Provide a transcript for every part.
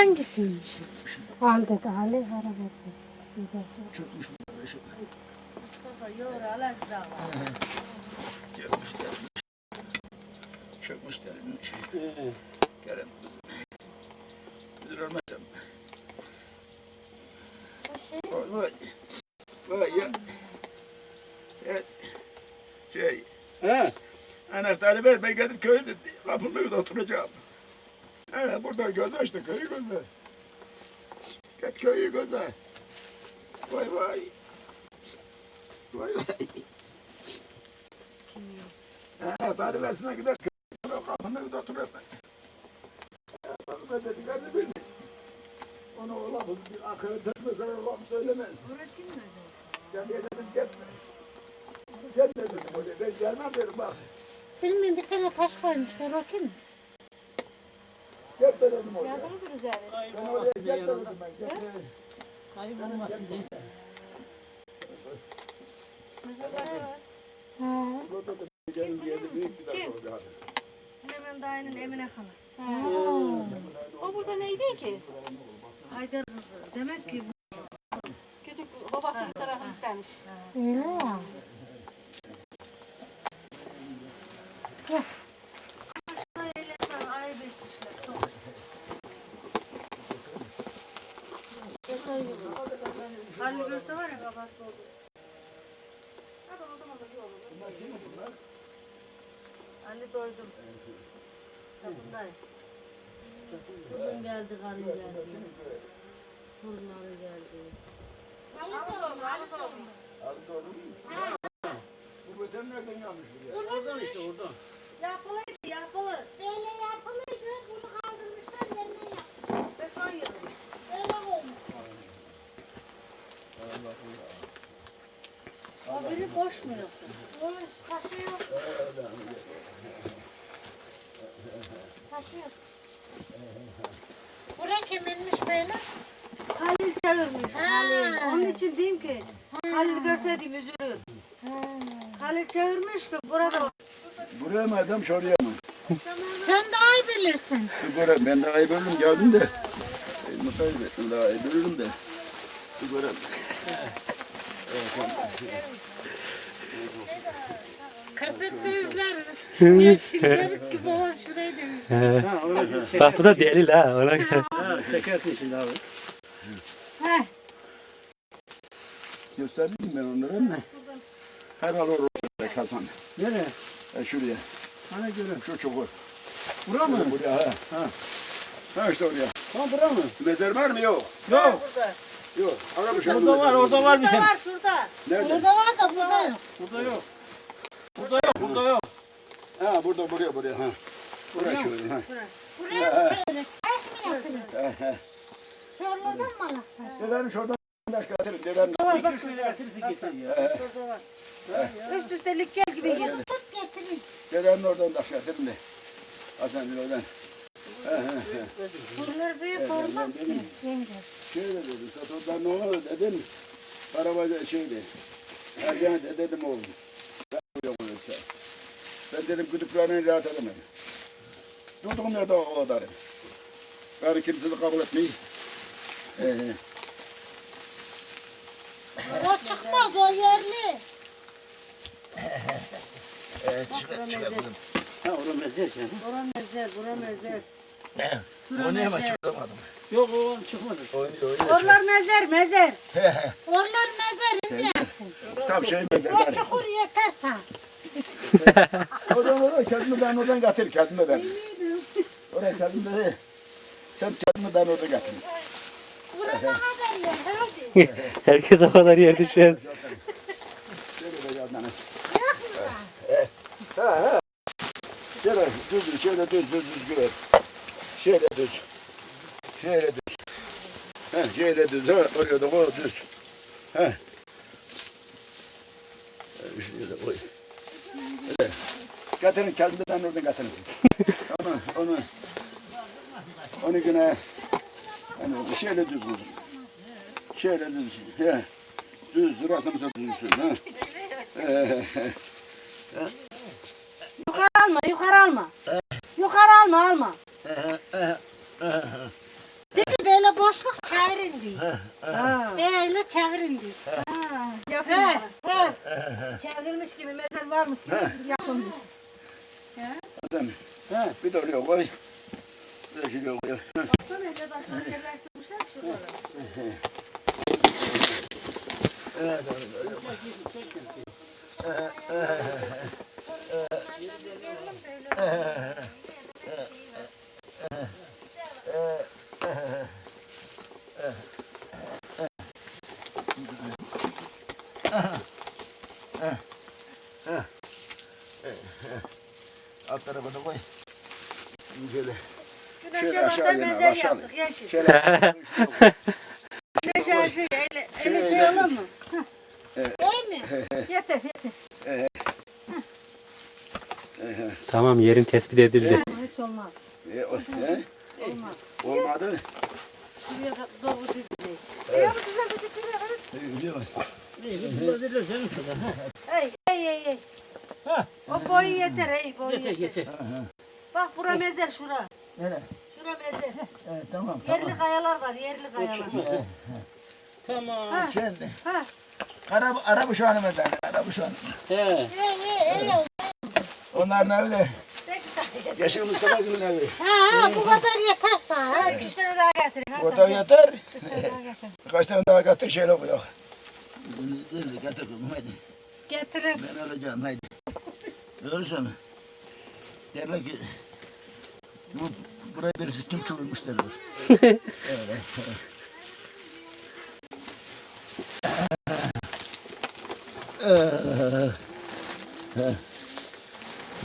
hangisiymiş? Al dedi Ali hareket. Çökmüş bunlar var. Gelmiş gelmiş. Çökmüş gelmiş. Gelin. Müdür ölmezsem. Vay vay. Vay ya. Evet. Şey. He. Anahtarı ver ben gidip köyde kapının önünde oturacağım. He burada gözle işte köyü gözle. Git köyü gözle. Vay vay. Vay vay. Anahtarı versin gider köyü kapının önünde oturuyor. Ya, Ben dedi geldi bildi. Onu olamaz bir akıl etmez olam söylemez. Öğretim mi? Ben dedim gitme. Gitme dedim ben gelmem dedim bak. Bilmiyorum bir tane taş koymuşlar bakayım mı? Gitme dedim oraya. Yazılıdır üzerine. Ben oraya gitme dedim ben. Gitme. Kaybolmasın diye. Ha. Burada da gelin geldi büyük bir dakika oldu hadi. Süleyman dayının Emine Hanım. Ha. O burada neydi ki? Haydar kızı. Demek ki babasının tarafı istemiş. Öyle ya. bu eylekten ayıp etmişler. Çok. Halil görse var ya babası oldu. Ali doydum. Kapındayız. Kızım geldi, Halil geldi. Torunları geldi. Hadi sorun. Bu öten nereden gelmiş buraya? Oradan işte oradan. Yapılıydı, yapılı. Böyle yapılıydı bunu kaldırmışlar yerine yapmışlar. Beton yılı. Öyle koymuş. O biri boş mu yoksa? Boş taşı yok. Taşı yok. Bura kiminmiş böyle? Halil çevirmiş, Ha. Halil. Onun için diyeyim ki, Halil görseydim üzülür. Halil çevirmiş ki burada Buraya mı adam şuraya mı? Sen daha iyi bilirsin. Göre ben daha iyi bölüm geldim de. E, Mutluyum ben daha iyi bölüm de. Bir göre. Kasette izleriz. deriz ki babam şuraya demiş. Ha, orada şey. Bak bu da delil ha. Ona göre. Ha, çekersin şimdi abi. Heh. Gösterdim ben onlara ama. Herhal oraya Hasan. Nereye? E, şuraya. Hani görün. Şu çukur. Bura mı? Buraya ha. Ha. Ha işte oraya. Ha bura mı? Mezar var mı? Yok. Yok. burada. Yok. Aramış Orada var, orada var bir Burada tane. var şurada. Nerede? Burada var da burada yok. Burada yok. Burada yok, burada yok. Ha burada buraya buraya. Ha. Buraya şöyle. Ha. Buraya şöyle taş mı he. Şuradan mı alaklar? Dedenin şuradan getirin. Dedenin. Bir kere şöyle getirirsin getir ya. Üst üste likker gibi. Tut getirin. Oradan taş getirin de. Hasan bir oradan. He he he. Buralar büyük olmaz ki. Şöyle dedi. Satırdan ne olur dedim. Arabada şeydi. Ergen de dedim oğlum. Ben hocam öyleyse. Ben dedim gıdıklarını rahat edemedim. Durdum nerede o. Karı kimsini kabul etmeyi. Ee, O çıkmaz o yerli. Ha orada mezar sen. Bura mezer, bura mezer. o ne ama çıkamadım. Yok o çıkmadı. Oralar mezer, mezer. Oralar mezarın yersin. Tam şey mi O çukur yeter sana. Oradan oradan kendimi ben oradan getir kendimi ben. Oraya kendimi de sen kendimi ben oradan getir. Herkes o kadar yer düşer. Şöyle düz, şöyle düz, düz, düz güver. Şöyle düz. Şöyle düz. Ha, şöyle düz. Ha, oraya da koy düz. Ha, Şuraya da koy. Getirin kendimden oradan getirin. onu, onu. Onu yine hani şöyle düz vurun. Şöyle düz. Ha. Düz, suratımıza düzsün. Ha. Yukarı alma, yukarı alma. Yukarı alma, alma. Dikine boşluk çevirin diye. Ha. Böyle çevirin diye. Yapın. Çevrilmiş gibi mezar varmış gibi yapın. Hasan. He. Bir de oraya koy. Bir de şuraya koy. Baksana ne kadar yerler tutmuşlar şurada. Evet, Alt tarafa da koy. Şöyle. Güneşe Şöyle aşağı bakta yine, mezar aşağı. yaptık yeşil. Şöyle. Güneş her şey ele, ele şey olur mu? Değil mi? Yeter yeter. Tamam yerin tespit edildi. Hiç olmaz. E, o, he? Olmaz. Olmadı. Şuraya da doğru dizeceğiz. E onu güzel bir E, canım. Hey hey hey hey. Ha. O boyu yeter hey boyu Geçer yeter. geçer. Bak bura mezar şura. Nere? Şura mezar. E, tamam Yerli kayalar var yerli kayalar. Tamam. Şimdi. Ha. Arap, Arap uşağını derler? Arap uşağını. He. Onların evi de. Yaşar Mustafa Gül'ün evi. Ha ha bu kadar yeterse ha. Ha, iki üç tane daha. Hasan, Orada yeter. Kaç tane daha getir şöyle koy. Getir kızım hadi. Getirin. Ben alacağım hadi. Görürsen. Derler ki bu, buraya birisi kim çürümüş derler.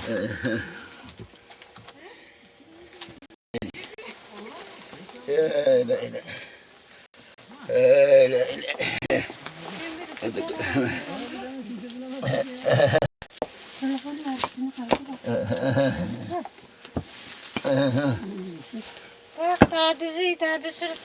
Öyle. Öyle öyle. Öyle öyle. Hadi. Bak daha düzüğü daha bir sürü taş geldi.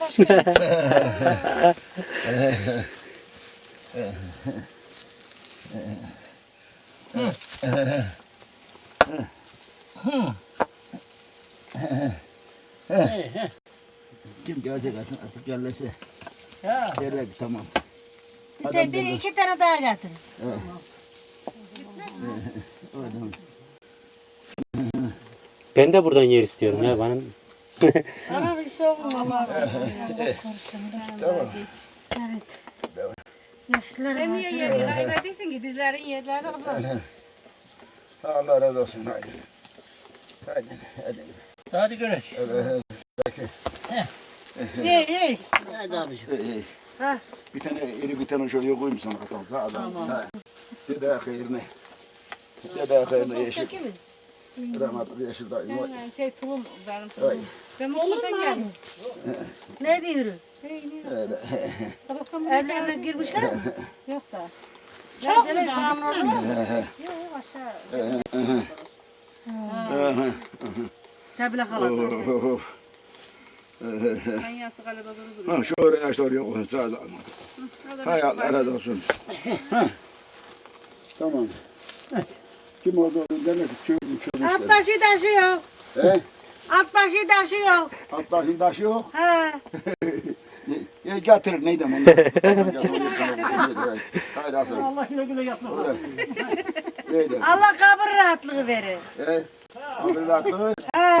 He he. Kim gelecek artık, artık gelirse. Ya. Derler ki tamam. Bir, de, bir iki tane daha getirin. Ben de buradan yer istiyorum ya bana. Şey olmaz. Tamam. Yaşlılar Sen niye yerini kaybediyorsun ki? Bizlerin yerleri abla. Allah razı olsun. Haydi. Haydi. Hadi. Hadi görek. İyi iyi. Hadi abiciğim. Hey, hey. Ha. Bir tane iri bir tane şöyle koyayım sana. Sağ ol. Tamam. Dede hayırlı. Dede hayırlı yeşil. Rahmetli yeşil dayı. Vay. Ben şey tulum benim tulum. Ben Muğla'dan geldim. Ne? Öyle. Sabahtan beri Evlerine girmişler mi? yok da. Çok mu aşağı. Sebile kalan. Of, of. Kanyası duruyor. Ha şu oraya işte oraya koy. Sağ ol. Hay Allah razı olsun. Ha. Tamam. Kim oldu? Demek ki çürümüş çürümüşler. Alt başı taşı yok. He? Alt başı taşı yok. Alt başın taşı yok. Ha. Ya getir neydi onlar? Haydi Hasan. Allah güle güle yatma. Neydi? Allah kabır rahatlığı verir. He? Abi rahatlığı. Ha.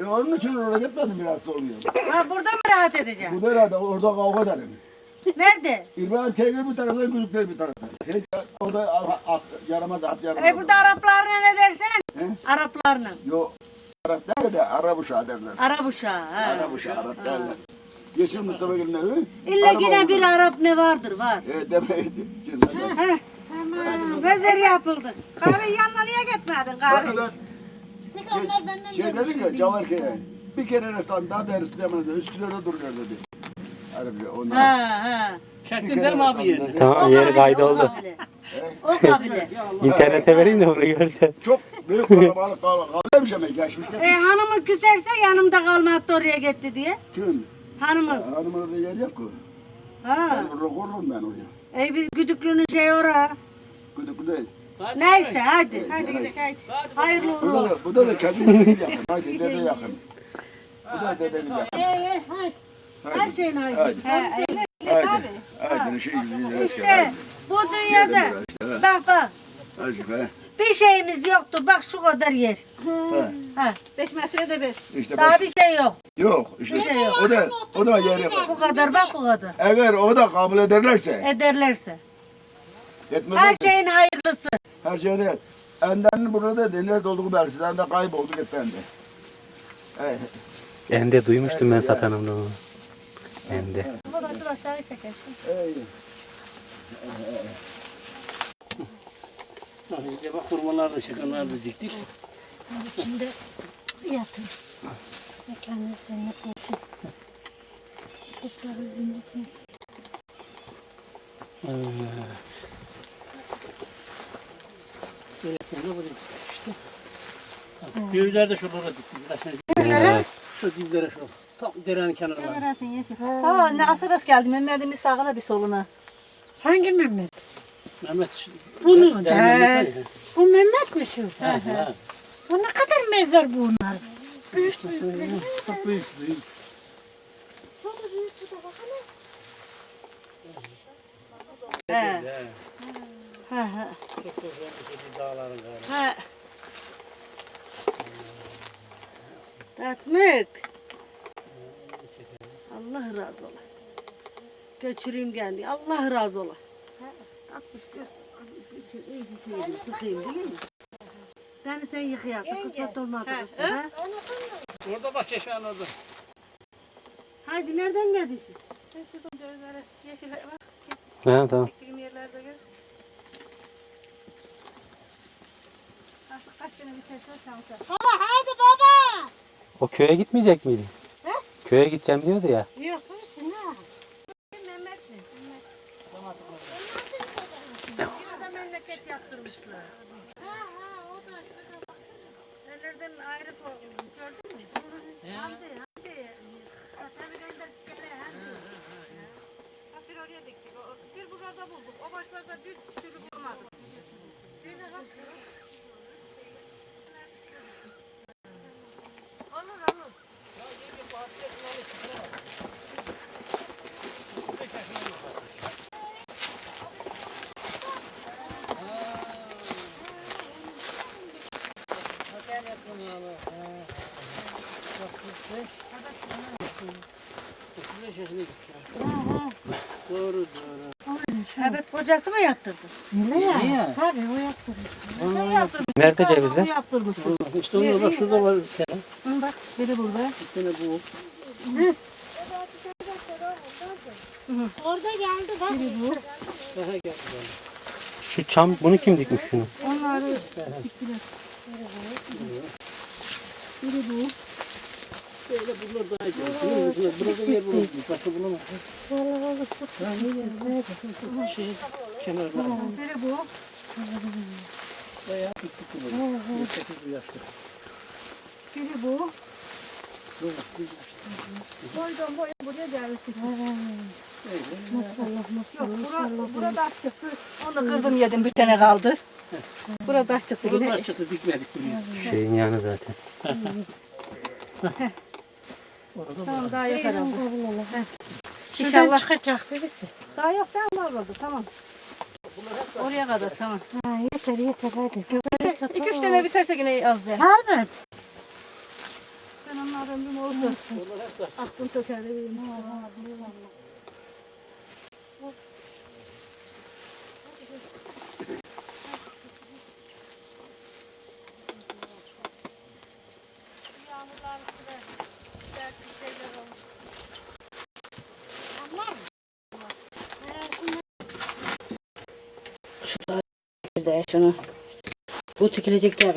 E onun için oraya gitmedim biraz olmuyor. Ha burada mı rahat edeceğim? Bu da herhalde orada kavga edelim. Nerede? İbrahim Keygül bir taraftan, Gülükler bir taraftan. Hiç orada a- a- yaramadı, at yaramadı. E burada Araplarla ne dersen? He? Araplarla. Yok. Arap değil de Arap uşağı derler. Arap uşağı. Ha. Arap uşağı, Arap derler. Geçir Mustafa Gül'ün evi. İlla yine bir Arap ne vardır var. E, demeydi. Tamam. Mezar yapıldı. Karı yanına niye gitmedin karı? Benden şey dedik ya Cavarkaya. Bir kere resmen daha dersi demedi. Üsküdar'da duruyor dedi. Ondan. Ha ha. Değil mi abi yerini? O Tamam yeri kaydoldu. O kabile. İnternete vereyim de bunu görsen. Çok büyük kalabalık kalabalık. Kalmış ama geçmişler. E hanımı küserse yanımda kalmadı oraya gitti diye. Kim? Hanımın. Hanımın da yer yok ki. Ha. Ben orada korurum ben oraya. E biz güdüklünün şey ora. Güdük değil. Hadi Neyse hadi. Hadi gidelim hadi. Hayırlı Bu uğurlu da, olsun. bu da, da kendine yakın. Haydi dede yakın. Bu da dedenin yakın. İyi iyi. Haydi. şeyin ayrı. Haydi. He, öyle Haydi. Haydi. Şey, İşte bu dünyada bak bak Hadi be. bir şeyimiz yoktu. Bak şu kadar yer. Ha. Ha, 5 metrede 5. İşte daha bir şey yok. Yok. İşte Bir şey yok. o da o da yeri var. Bu kadar bak bu kadar. Eğer o da kabul ederlerse, Ederlerse. Her etmezlerse şeyin hayırlısı. her şeyini et. Enden burada da nerede olduğu belirsiz. Enden kaybolduk efendi. Evet. Ende duymuştum ben satanımda onu. Ende. Buradan dur aşağıya çekersin. İşte bak kurbanlar da çıkanlar da diktik. İçinde yatın. Mekanınız cennet olsun. Toprağı zimrit versin. Böyle yapınca buraya diktik işte. Büyükler de şuralara diktik. Biraz Evet. Şu diplere şu. Tam derenin kenarına. Neresi yeşil? Tamam ne asıl rast geldi. Mehmet'in bir sağına bir soluna. Hangi Mehmet? Mehmet. şu- Bunu. Derenin Mehmet var ya. Bu Mehmet mi şu? Ha, ha. Bu ne kadar mezar bunlar? İşte böyle. Çok büyük büyük. He. Ha. Ha, ha. Çok çok güzel bir şey, dağların gayrı. Ha. Tatmık. Allah razı ola. Göçüreyim kendi. Allah razı ola. Sıkayım değil mi? Beni sen yıkayarsın. Kısmet olmadı kızım. Ha? Orada bak çeşmenin orada. Haydi nereden geldin? Yeşil bak. Ha, tamam. Diktiğim yerlerde gör. Artık kaç sene biterse şansa. Baba haydi baba. O köye gitmeyecek miydi? Köye gideceğim diyordu ya. Yok misin ha? Şurada memleket yaptırmışlar. Ha ha o da şurada. Nelerden ayrı koydum. Gördün mü? Hamdi, Hamdi. Seni gönderip gele Hamdi. Bak bir oraya diktik. O- Bir buralarda bulduk. O başlarda bir türlü bulamadık. Birine bak. Olur olur. Otuz beş yaşına gitti. Doğru doğru. Evet kocası mı yaptırdı? Ne ya? Tabii o yaptı. Nerede cevizler? Yaptırmış. İşte onda bak şurada var bir tane. Bak biri burada. Bir tane bu. Orada geldi bak. Daha geldi. Şu çam bunu kim dikmiş şunu? Onları Böyle bunlar daha geldi. Burada yer bulamadım. Başka bulamadım. Şey, kenarlarına. biri bu. Bayağı bunu. Sekiz bir yaşta. Biri bu. Böyle. Boydan boya buraya geldik. Yok bura, burada aç çıktı. Onu kırdım yedim bir tane kaldı. Burada aç çıktı Burada yine. açıkta dikmedik buraya. Şeyin yanı zaten. Tamam daha yeter abla. Şuradan İnşallah. çıkacak birisi. Daha yok daha var oldu tamam. Oraya kadar tamam. Ha yeter yeter hadi. İki üç tane biterse yine az der. Evet. Ben onlar ömrüm oldu. Aklım sökerdi benim. de şunu. Bu tükilecek. Dur